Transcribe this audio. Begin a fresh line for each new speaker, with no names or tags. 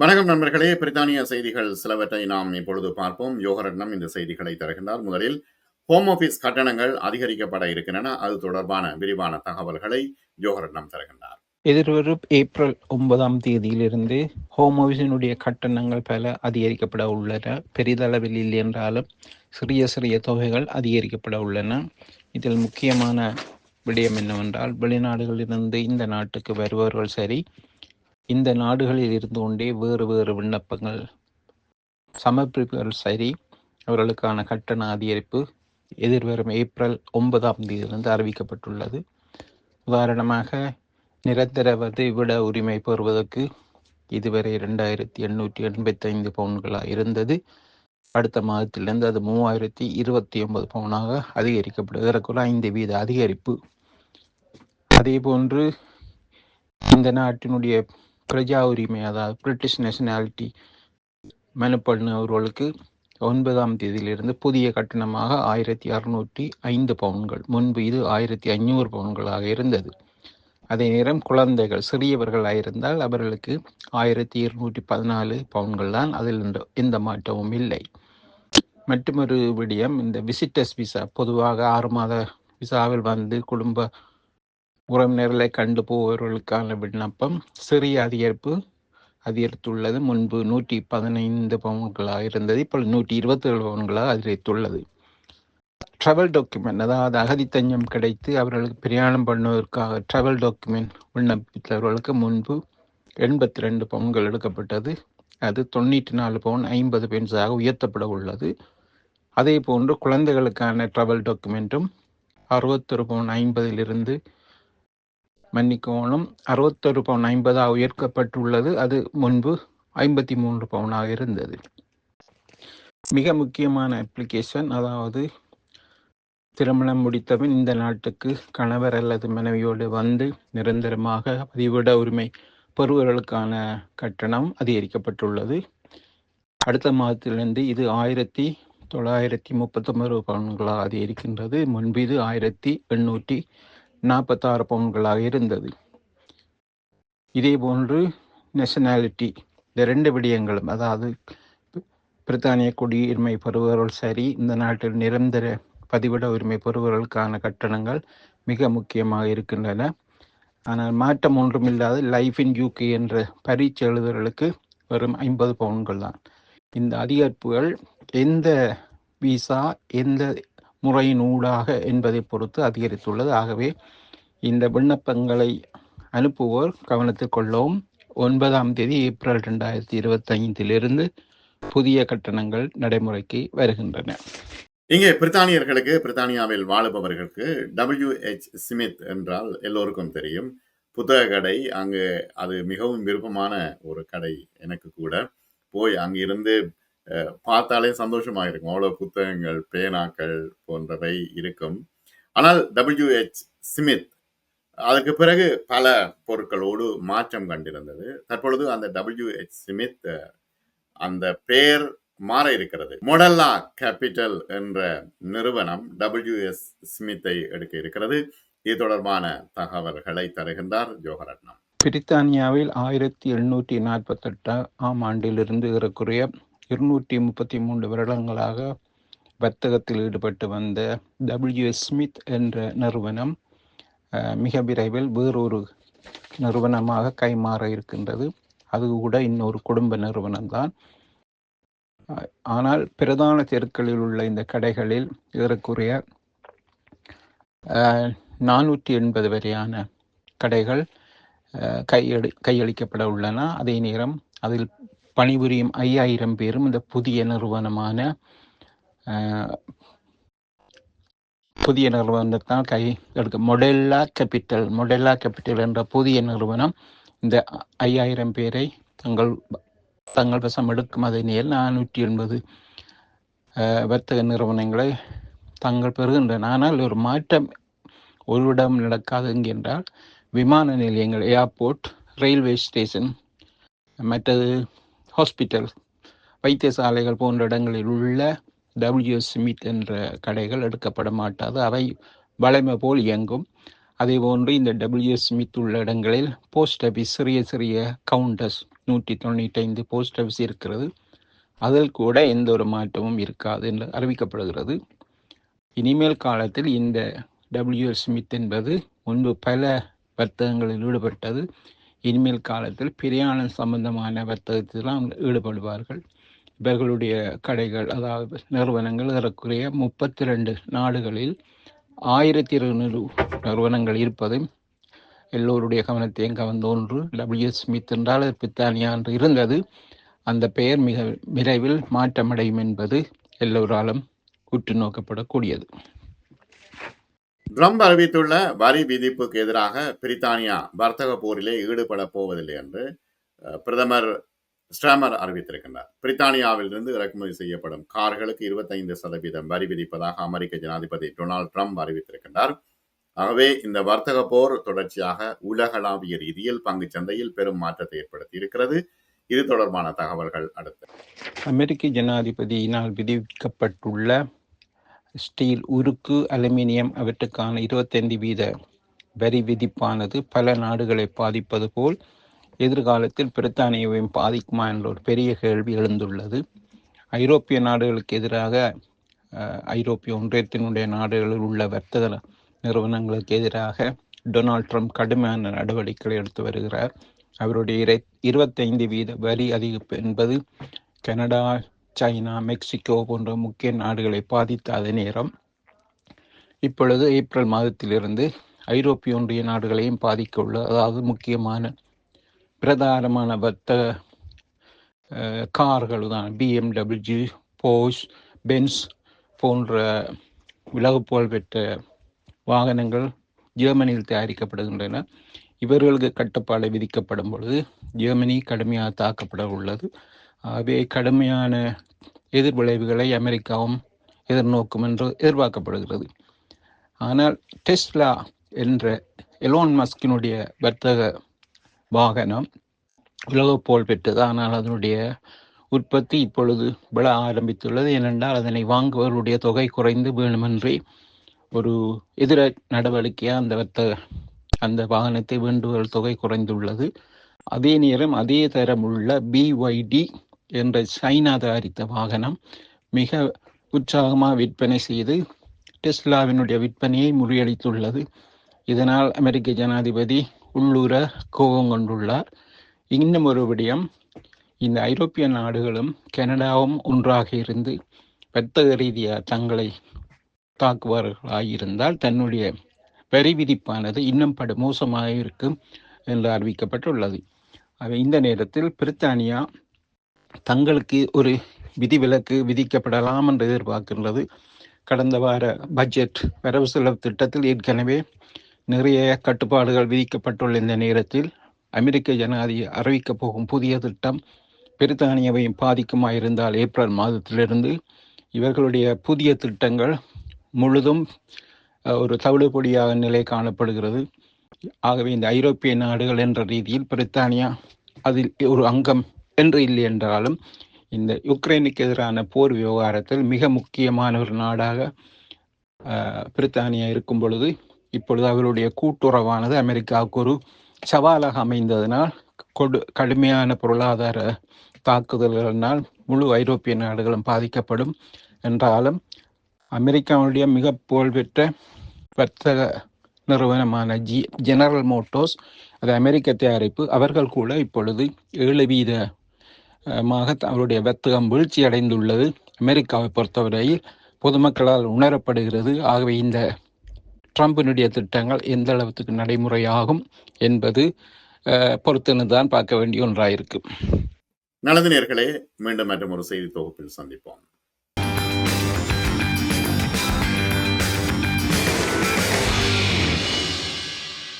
வணக்கம் நண்பர்களே பிரித்தானிய செய்திகள் சிலவற்றை நாம் இப்பொழுது பார்ப்போம். யோகரட்னம் இந்த செய்திகளை தருகின்றார். முதலில் ஹோம் ஆபீஸ் கட்டணங்கள் அதிகரிக்கப்பட இருக்கின்றன. அது தொடர்பான விரிவான தகவல்களை யோகரட்னம் தருகின்றார்.
எதிர்வரும் ஏப்ரல் ஒன்பதாம் தேதியிலிருந்து ஹோம் ஆஃபீஸினுடைய கட்டணங்கள் பல அதிகரிக்கப்பட உள்ளன. பெரிதளவில் இல்லை என்றாலும் சிறிய சிறிய தொகைகள் அதிகரிக்கப்பட உள்ளன. இதில் முக்கியமான விடயம் என்னவென்றால் வெளிநாடுகளிலிருந்து இந்த நாட்டுக்கு வருபவர்கள் சரி இந்த நாடுகளில் இருந்து கொண்டே வேறு வேறு விண்ணப்பங்கள். சமர்ப்பிப்புகள் சரி அவர்களுக்கான கட்டண அதிகரிப்பு எதிர்வரும் ஏப்ரல் ஒன்பதாம் தேதியிலிருந்து அறிவிக்கப்பட்டுள்ளது. உதாரணமாக நிரந்தர விட உரிமை பெறுவதற்கு இதுவரை இரண்டாயிரத்தி எண்ணூற்றி எண்பத்தி ஐந்து பவுன்களாக இருந்தது. அடுத்த மாதத்திலிருந்து அது மூவாயிரத்தி இருபத்தி ஒன்பது பவுனாக அதிகரிக்கப்படும் இதற்குள்ள ஐந்து வீத அதிகரிப்பு. அதே போன்று இந்த நாட்டினுடைய பிரஜா உரிமை அதாவது பிரிட்டிஷ் நேஷனாலிட்டி மனு அவர்களுக்கு ஒன்பதாம் தேதியிலிருந்து புதிய கட்டணமாக ஆயிரத்தி அறுநூற்றி ஐந்து பவுன்கள். முன்பு இது ஆயிரத்தி ஐநூறு பவுன்களாக இருந்தது. அதே நேரம் குழந்தைகள் சிறியவர்களாக இருந்தால் அவர்களுக்கு ஆயிரத்தி இருநூற்றி பதினாலு பவுன்கள் தான் அதில் எந்த மாற்றமும் இல்லை. மற்றொரு விடயம் இந்த விசிட்டர்ஸ் விசா பொதுவாக ஆறு மாத விசாவில் வந்து குடும்ப உறவினர்களை கண்டு போவர்களுக்கான விண்ணப்பம் சிறிய அதிகரிப்பு அதிகரித்துள்ளது. முன்பு நூற்றி பதினைந்து பவுன்களாக இருந்தது இப்போ நூற்றி இருபத்தி ஏழு பவுன்களாக அதிகரித்துள்ளது. ட்ராவல் டாக்குமெண்ட் அதாவது அகதித்தஞ்சம் கிடைத்து அவர்களுக்கு பிரயாணம் பண்ணுவதற்காக ட்ராவல் டாக்குமெண்ட் விண்ணப்பித்தவர்களுக்கு முன்பு எண்பத்தி ரெண்டு பவுன்கள் எடுக்கப்பட்டது. அது தொண்ணூற்றி நாலு பவுன் ஐம்பது பென்ஸாக உயர்த்தப்பட உள்ளது. அதே போன்று குழந்தைகளுக்கான ட்ராவல் டாக்குமெண்ட்டும் அறுபத்தொரு பவுன் ஐம்பதிலிருந்து மன்னிக்கோணும் அறுபத்தொரு பவுன் ஐம்பதாக உயர்க்கப்பட்டுள்ளது அது முன்பு ஐம்பத்தி மூன்று பவுனாக இருந்தது. மிக முக்கியமான அப்ளிகேஷன் அதாவது திருமணம் முடித்தபின் இந்த நாட்டுக்கு கணவர் அல்லது மனைவியோடு வந்து நிரந்தரமாக பதிவிட உரிமை பெறுவர்களுக்கான கட்டணம் அதிகரிக்கப்பட்டுள்ளது. அடுத்த மாதத்திலிருந்து இது ஆயிரத்தி தொள்ளாயிரத்தி முப்பத்தொன்பது பவுன்களாக அதிகரிக்கின்றது. முன்பு இது ஆயிரத்தி எண்ணூற்றி நாற்பத்தாறு பவுன்களாக இருந்தது. இதே போன்று நேஷனாலிட்டி இந்த ரெண்டு விடயங்களும் அதாவது பிரித்தானிய குடியுரிமை பெறுபவர்கள் சரி இந்த நாட்டில் நிரந்தர பதிவிட உரிமை பெறுபவர்களுக்கான கட்டணங்கள் மிக முக்கியமாக இருக்கின்றன. ஆனால் மாற்றம் ஒன்றும் இல்லாத லைஃப் இன் யூகே என்ற பரீட்சை எழுதுகளுக்கு வெறும் ஐம்பது பவுன்கள் தான். இந்த அதிகரிப்புகள் எந்த விசா எந்த முறையின் ஊடாக என்பதை பொறுத்து அதிகரித்துள்ளது. ஆகவே இந்த விண்ணப்பங்களை அனுப்புவோர் கவனத்தில் கொள்ளவும் ஒன்பதாம் தேதி ஏப்ரல் ரெண்டாயிரத்தி இருபத்தைந்திலிருந்து புதிய கட்டணங்கள் நடைமுறைக்கு வருகின்றன.
இங்கே பிரித்தானியர்களுக்கு பிரித்தானியாவில் வாழுபவர்களுக்கு டபிள்யூ எச் ஸ்மித் என்றால் எல்லோருக்கும் தெரியும். புத்தக கடை அங்கு அது மிகவும் விருப்பமான ஒரு கடை எனக்கு கூட. போய் அங்கிருந்து பார்த்தாலே சந்தோஷமாக இருக்கும் அவ்வளோ புத்தகங்கள் பேனாக்கள் போன்றவை இருக்கும். ஆனால் டபிள்யூஹெச் ஸ்மித் அதற்கு பிறகு பல பொருட்களோடு மாற்றம் கண்டிருந்தது. தற்பொழுது அந்த டபிள்யூஹெச் ஸ்மித் அந்த பெயர் மாற இருக்கிறது. மொடல்லா கேபிட்டல் என்ற நிறுவனம் டபிள்யூஎஸ் ஸ்மித்தை எடுக்க இருக்கிறது. இது தொடர்பான தகவல்களை தருகின்றார் ஜோகரட்னம்
பிரித்தானியாவில் ஆயிரத்தி எழுநூற்றி நாற்பத்தெட்டு ஆம் ஆண்டிலிருந்து ஏறக்குறைய இருநூற்றி முப்பத்தி மூன்று வருடங்களாக வர்த்தகத்தில் ஈடுபட்டு வந்த டபிள்யூஎஸ் ஸ்மித் என்ற நிறுவனம் மிக விரைவில் வேறொரு நிறுவனமாக கைமாற இருக்கின்றது. அது கூட இன்னொரு குடும்ப நிறுவனம் தான் ஆனால் பிரதான தெருக்களில் உள்ள இந்த கடைகளில் ஏறக்குறைய நானூற்றி எண்பது வரையான கடைகள் கையடி கையளிக்கப்பட உள்ளன. அதே நேரம் அதில் பணிபுரியும் ஐயாயிரம் பேரும் இந்த புதிய நிறுவனமான புதிய நிறுவனத்தான் கை எடுக்க மொடெல்லா கேபிட்டல் மொடெல்லா கேபிட்டல் என்ற புதிய நிறுவனம் இந்த ஐயாயிரம் பேரை தங்கள் தங்கள் வசம் எடுக்கும். அதே நேரில் நானூற்றி எண்பது வர்த்தக நிறுவனங்களை தங்கள் பெறுகின்றன. ஆனால் ஒரு மாற்றம் ஒரு இடம் நடக்காது என்கின்றால் விமான நிலையங்கள் ஏர்போர்ட் ரயில்வே ஸ்டேஷன் மற்றது ஹாஸ்பிட்டல் வைத்தியசாலைகள் போன்ற இடங்களில் உள்ள டபிள்யூ ஸ்மித் என்ற கடைகள் எடுக்கப்பட மாட்டாது அவை வளைமை போல் இயங்கும். அதேபோன்று இந்த டபிள்யூ ஸ்மித் உள்ள இடங்களில் போஸ்ட் ஆஃபீஸ் சிறிய சிறிய கவுண்டர்ஸ் நூற்றி தொண்ணூற்றி ஐந்து போஸ்ட் ஆஃபீஸ் இருக்கிறது. அதில் கூட எந்த ஒரு மாற்றமும் இருக்காது என்று அறிவிக்கப்படுகிறது. இனிமேல் காலத்தில் இந்த டபிள்யூ ஸ்மித் என்பது முன்பு பல வர்த்தகங்களில் ஈடுபட்டது. இனிமேல் காலத்தில் பிரயாணம் சம்பந்தமான வர்த்தகத்திலாம் ஈடுபடுவார்கள். இவர்களுடைய கடைகள் அதாவது நிறுவனங்கள் ஏறக்குறைய முப்பத்தி ரெண்டு நாடுகளில் ஆயிரத்தி இருநூறு நிறுவனங்கள் இருப்பதும் எல்லோருடைய கவனத்தையும் கவர்ந்த ஒன்று ஸ்மித் என்றால் பித்தானியா பிரித்தானியா என்று இருந்தது. அந்த பெயர் மிக விரைவில் மாற்றமடையும் என்பது எல்லோராலும் உற்று நோக்கப்படக்கூடியது.
ட்ரம்ப் அறிவித்துள்ள வரி விதிப்புக்கு எதிராக பிரித்தானியா வர்த்தக போரிலே ஈடுபட போவதில்லை என்று பிரதமர் ஸ்டாமர் அறிவித்திருக்கின்றார். பிரித்தானியாவிலிருந்து இறக்குமதி செய்யப்படும் கார்களுக்கு இருபத்தைந்து சதவீதம் வரி விதிப்பதாக அமெரிக்க ஜனாதிபதி டொனால்ட் ட்ரம்ப் அறிவித்திருக்கின்றார். ஆகவே இந்த வர்த்தக போர் தொடர்ச்சியாக உலகளாவிய ரீதியில் பங்கு சந்தையில் பெரும் மாற்றத்தை ஏற்படுத்தி இருக்கிறது இது தொடர்பான தகவல்கள் அடுத்து.
அமெரிக்க ஜனாதிபதியினால் விதிக்கப்பட்டுள்ள ஸ்டீல் உருக்கு அலுமினியம் அவற்றுக்கான இருபத்தைந்து வீத வரி விதிப்பானது பல நாடுகளை பாதிப்பது போல் எதிர்காலத்தில் பிரித்தானியாவையும் பாதிக்குமா என்ற ஒரு பெரிய கேள்வி எழுந்துள்ளது. ஐரோப்பிய நாடுகளுக்கு எதிராக ஐரோப்பிய ஒன்றியத்தினுடைய நாடுகளில் உள்ள வர்த்தக நிறுவனங்களுக்கு எதிராக டொனால்ட் ட்ரம்ப் கடுமையான நடவடிக்கைகளை எடுத்து வருகிறார். அவருடைய இரை இருபத்தைந்து வீத வரி அதிகரிப்பு என்பது கனடா சைனா மெக்சிகோ போன்ற முக்கிய நாடுகளை பாதித்த அதே நேரம். இப்பொழுது ஏப்ரல் மாதத்திலிருந்து ஐரோப்பிய ஒன்றிய நாடுகளையும் பாதிக்க உள்ள அதாவது முக்கியமான பிரதானமான வர்த்தக கார்கள் தான். பிஎம்டபிள்யூ போஸ் பென்ஸ் போன்ற உலகப் புகழ் பெற்ற வாகனங்கள் ஜெர்மனியில் தயாரிக்கப்படுகின்றன. இவர்களுக்கு கட்டுப்பாடு விதிக்கப்படும் பொழுது ஜெர்மனி கடுமையாக தாக்கப்பட உள்ளது. ஆகவே கடுமையான எதிர்விளைவுகளை அமெரிக்காவும் எதிர்நோக்கும் என்று எதிர்பார்க்கப்படுகிறது. ஆனால் டெஸ்லா என்ற எலோன் மஸ்கினுடைய வர்த்தக வாகனம் உலக போல் பெற்றது. ஆனால் அதனுடைய உற்பத்தி இப்பொழுது விழ ஆரம்பித்துள்ளது. ஏனென்றால் அதனை வாங்குவர்களுடைய தொகை குறைந்து வேணுமென்றே ஒரு எதிர நடவடிக்கையாக அந்த வர்த்தக அந்த வாகனத்தை வேண்டுதல் தொகை குறைந்துள்ளது. அதே நேரம் அதே தரம் உள்ள பிஒய்டி என்ற சைனா தயாரித்த வாகனம் மிக உற்சாகமாக விற்பனை செய்து டெஸ்லாவினுடைய விற்பனையை முறியடித்துள்ளது. இதனால் அமெரிக்க ஜனாதிபதி உள்ளூர கோபம் கொண்டுள்ளார். இன்னும் ஒரு விடயம் இந்த ஐரோப்பிய நாடுகளும் கனடாவும் ஒன்றாக இருந்து வர்த்தக ரீதியாக தங்களை தாக்குவார்களாயிருந்தால் தன்னுடைய வரி விதிப்பானது இன்னும் படு மோசமாக இருக்கும் என்று அறிவிக்கப்பட்டுள்ளது. இந்த நேரத்தில் பிரித்தானியா தங்களுக்கு ஒரு விதிவிலக்கு விதிக்கப்படலாம் என்று எதிர்பார்க்கின்றது கடந்த வார பட்ஜெட் வரவு செலவு திட்டத்தில் ஏற்கனவே நிறைய கட்டுப்பாடுகள் விதிக்கப்பட்டுள்ள இந்த நேரத்தில் அமெரிக்க ஜனாதிபதி அறிவிக்கப் போகும் புதிய திட்டம் பிரித்தானியாவையும் பாதிக்குமா இருந்தால் ஏப்ரல் மாதத்திலிருந்து இவர்களுடைய புதிய திட்டங்கள் முழுதும் ஒரு தவிடுபொடியாக நிலை காணப்படுகிறது. ஆகவே இந்த ஐரோப்பிய நாடுகள் என்ற ரீதியில் பிரித்தானியா அதில் ஒரு அங்கம் என்று இல்லை என்றாலும் இந்த யுக்ரைனுக்கு எதிரான போர் விவகாரத்தில் மிக முக்கியமான ஒரு நாடாக பிரித்தானியா இருக்கும் பொழுது இப்பொழுது அவருடைய கூட்டுறவானது அமெரிக்காவுக்கு ஒரு சவாலாக அமைந்ததனால் கொடு கடுமையான பொருளாதார தாக்குதல்களினால் முழு ஐரோப்பிய நாடுகளும் பாதிக்கப்படும் என்றாலும் அமெரிக்காவுடைய மிக புகழ்பெற்ற வர்த்தக நிறுவனமான ஜி ஜெனரல் மோட்டோஸ் அது அமெரிக்க தயாரிப்பு அவர்கள் கூட இப்பொழுது ஏழு வீத மாக அவருடைய வர்த்தகம் வீழ்ச்சி அடைந்துள்ளது அமெரிக்காவை பொறுத்தவரையில் பொதுமக்களால் உணரப்படுகிறது. ஆகவே இந்த ட்ரம்பினுடைய திட்டங்கள் எந்த அளவுக்கு நடைமுறையாகும் என்பது பொறுத்துன்னு தான் பார்க்க வேண்டிய ஒன்றாயிருக்கு.
நல்லது நேர்களே மீண்டும் மற்றும் ஒரு செய்தி தொகுப்பில் சந்திப்போம்.